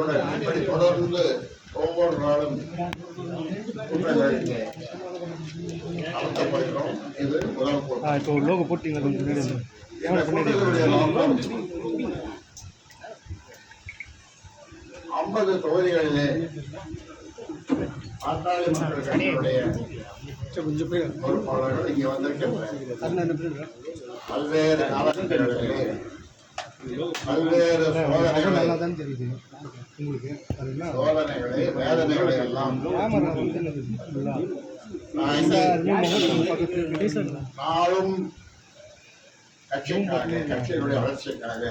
கூட இப்படி தொடர்ந்து ஒவ்வொரு நாளும் நடத்தப்படுகிறோம் இது முதல் கூட்டம் லோகோ நோக்கம் ஐம்பது தொகுதிகளிலே பாட்டாளி மக்கள் கட்சியினுடைய பொறுப்பாளர்கள் இங்கே வந்திருக்கின்ற பல்வேறு காலகட்டங்களிலே பல்வேறு சோதனைகளை வேதனைகளை எல்லாம் நாளும் கட்சிக்காக கட்சியினுடைய வளர்ச்சிக்காக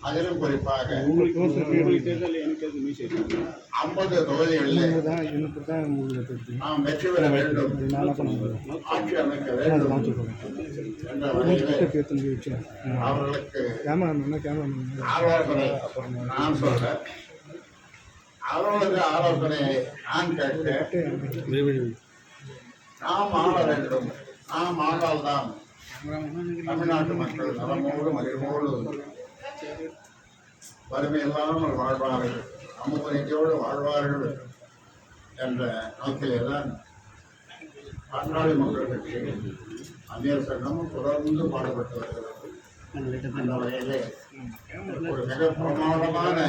அதிலும் குறிப்பாக உங்களுக்கு ஐம்பது தொகுதிகளிலே நாம் வெற்றி பெற வேண்டும் நான் ஆட்சி அமைக்க வேண்டும் என்ற வகையிலே அவர்களுக்கு ஆலோசனை நான் சொல்றேன். அவர்களுக்கு ஆலோசனை நான் கேட்க நாம் ஆள வேண்டும் நாம் ஆளால்தான் தமிழ்நாட்டு மக்கள் நலமோடு மகிழ்வோடு வறுமை இல்லாமல் வாழ்வார்கள் சமூகத்தோடு வாழ்வார்கள் என்ற நோக்கிலே தான் பாட்டாளி மக்கள் கட்சி அந்நியர் சங்கம் தொடர்ந்து பாடுபட்டு வருகிறது. அந்த வகையிலே ஒரு மிக கேமரா மாநாட்டை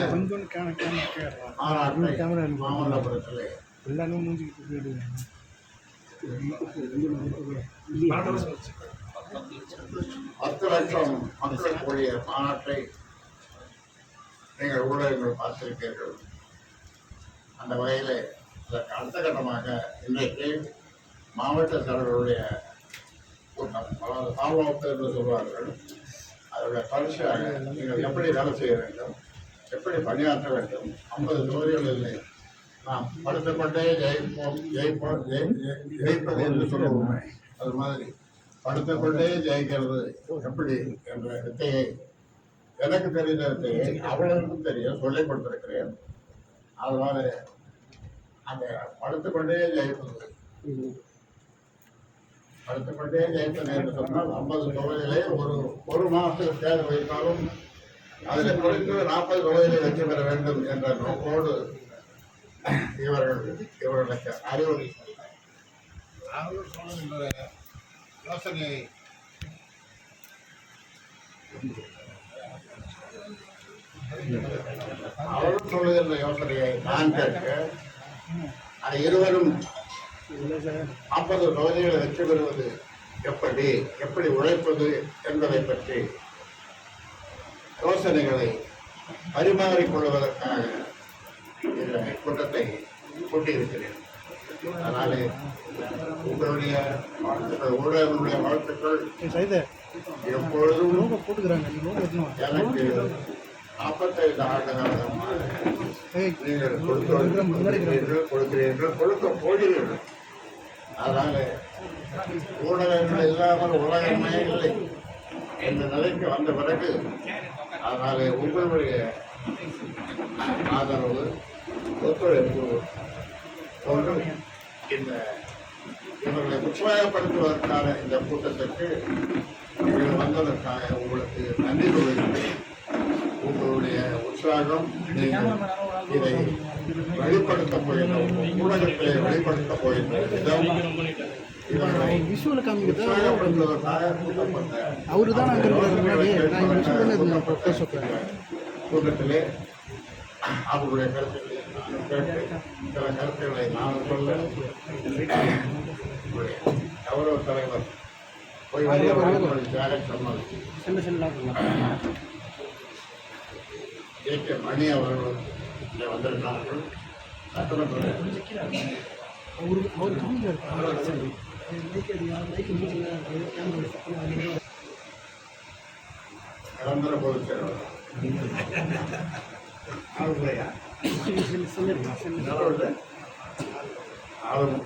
மாமல்லபுரத்திலே எல்லாமே மூஞ்சிக்கிட்டு போயிடுது பத்து லட்சம் மக்கள் கூடிய மாநாட்டை நீங்கள் ஊடகங்கள் பார்த்திருப்பீர்கள். அந்த வகையில் அதற்கு அடுத்த கட்டமாக இன்றைக்கு மாவட்ட தலைவர்களுடைய கூட்டம் அதாவது தாழ்வாப்பு என்று சொல்வார்கள் அதோடைய பரிசாக நீங்கள் எப்படி வேலை செய்ய வேண்டும் எப்படி பணியாற்ற வேண்டும் ஐம்பது தொகுதிகளில் நாம் படுத்தப்பட்டே ஜெயிப்போம் ஜெயிப்போம் ஜெயி- ஜெயிப்பது என்று சொல்லுவோம் அது மாதிரி. படுத்துக்கொண்டே ஜெயிக்கிறது. எப்படி? என்ற வித்தையை எனக்கு தெரிந்த வித்தையை அவளுக்கும் தெரியும் சொல்லிக் கொடுத்திருக்கிறேன். அதனால அந்த படுத்துக்கொண்டே ஜெயிப்பது. படுத்துக்கொண்டே ஜெயிப்பது என்று சொன்னால் ஐம்பது தொகையிலே ஒரு ஒரு மாதத்துக்கு தேர்வு வைத்தாலும் அதில் குறைந்து நாற்பது தொகையிலே வெற்றி பெற வேண்டும் என்ற நோக்கோடு இவர்கள் இவர்களுக்கு அறிவுரை. யோசனையை அவரும் யோசனை சொல்லுகின்ற யோசனையை நான் கேட்க அதை இருவரும் ஐம்பது தொகுதிகளை வெற்றி பெறுவது எப்படி எப்படி உழைப்பது என்பதை பற்றி யோசனைகளை பரிமாறிக்கொள்வதற்காக இந்த கூட்டத்தை கூட்டியிருக்கிறேன். அதனாலே உங்களுடைய வாழ்த்துக்கள் ஊடகங்களுடைய வாழ்த்துக்கள் எப்பொழுதும். எனக்கு நாற்பத்தைந்து ஆண்டு காலமாக நீங்கள் கொடுக்கிறீர்கள் கொடுக்கிறீர்கள் கொடுக்க போகிறீர்கள். அதனால ஊடகங்கள் இல்லாமல் உலகமே இல்லை என்ற நிலைக்கு வந்த பிறகு அதனால உங்களுடைய ஆதரவு ஒத்துழைப்பு போன்று இந்த இவர்களை உற்சாகப்படுத்துவதற்கான இந்த கூட்டத்திற்கு நீங்கள் வந்ததற்காக உங்களுக்கு நன்றி சொல்கிறேன் உங்களுடைய உற்சாகம் இதை வெளிப்படுத்த போகின்ற ஊடகத்திலே வெளிப்படுத்த போகின்ற விதம். அவரு தான் கூட்டத்திலே அவர்களுடைய கருத்துக்களை கேட்டு சில கருத்துக்களை நான் சொல்ல கௌரவ தலைவர் போய் தியாக சொன்னது ஏ கே மணி அவர்கள் இங்கே வந்திருக்கிறார்கள். சட்டமன்ற நிரந்தர பொதுச் செயலாளர். ஆளுமையா சொல்லிருக்கேன்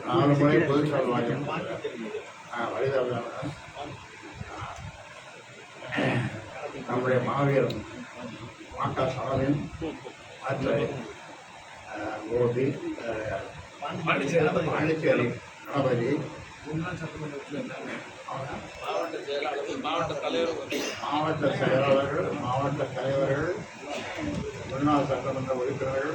நாலு பொதுச் செயலாளர் வாங்கியிருக்காங்க ஆ வழிதான் நம்முடைய மாவீரன் மாட்டா சாலின் மற்ற அஹ், கோபி பாண்டிச்சேரி. கணபதி மாவட்ட செயலாளர்கள் மாவட்ட தலைவர்கள் முன்னாள் சட்டமன்ற உறுப்பினர்கள்